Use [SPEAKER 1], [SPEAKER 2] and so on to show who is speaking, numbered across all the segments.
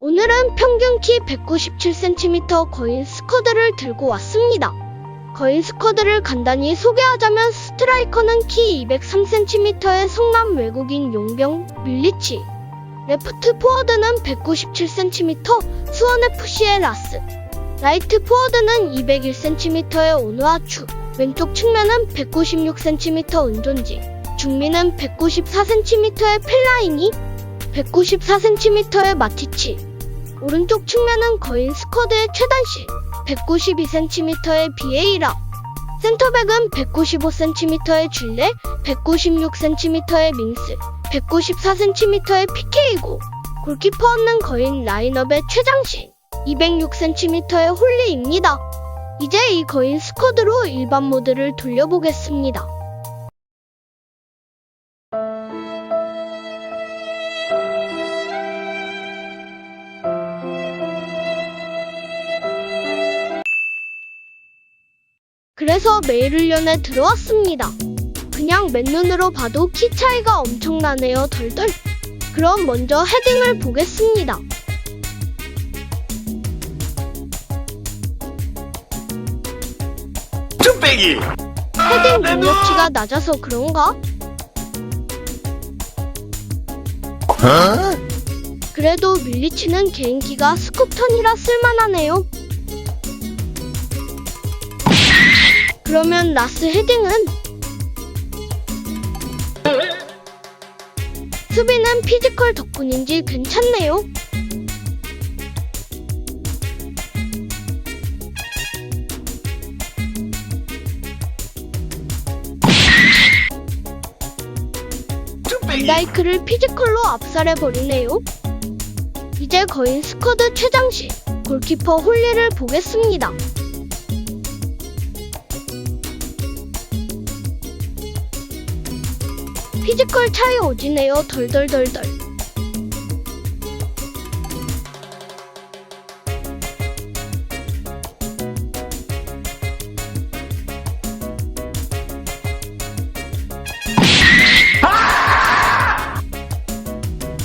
[SPEAKER 1] 오늘은 평균 키 197cm 거인 스쿼드를 들고 왔습니다. 거인 스쿼드를 간단히 소개하자면 스트라이커는 키 203cm의 성남 외국인 용병 밀리치, 레프트 포워드는 197cm 수원FC의 라스, 라이트 포워드는 201cm의 오누아추, 왼쪽 측면은 196cm 은존지, 중미는 194cm의 펠라이니, 194cm의 마티치, 오른쪽 측면은 거인 스쿼드의 최단실, 192cm의 비에이라, 센터백은 195cm의 줄레, 196cm의 밍스, 194cm의 PK고, 골키퍼 없는 거인 라인업의 최장신, 206cm의 홀리입니다. 이제 이 거인 스쿼드로 일반 모드를 돌려보겠습니다. 그래서 메일 훈련에 들어왔습니다. 그냥 맨눈으로 봐도 키 차이가 엄청나네요, 덜덜. 그럼 먼저 헤딩을 보겠습니다.
[SPEAKER 2] 쭈빼기
[SPEAKER 1] 헤딩 능력치가 낮아서 그런가?
[SPEAKER 2] 어?
[SPEAKER 1] 그래도 밀리치는 개인기가 스쿱턴이라 쓸만하네요. 그러면 라스 헤딩은? 수비는 피지컬 덕분인지 괜찮네요. 반다이크를 피지컬로 압살해버리네요. 이제 거인 스쿼드 최장시 골키퍼 홀리를 보겠습니다. 피지컬 차이 오지네요. 덜덜덜덜.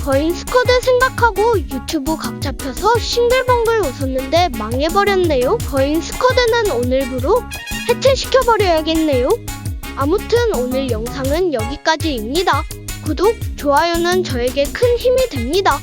[SPEAKER 1] 거인 스쿼드 생각하고 유튜브 각 잡혀서 싱글벙글 웃었는데 망해버렸네요. 거인 스쿼드는 오늘부로 해체시켜버려야겠네요. 아무튼 오늘 영상은 여기까지입니다. 구독, 좋아요는 저에게 큰 힘이 됩니다.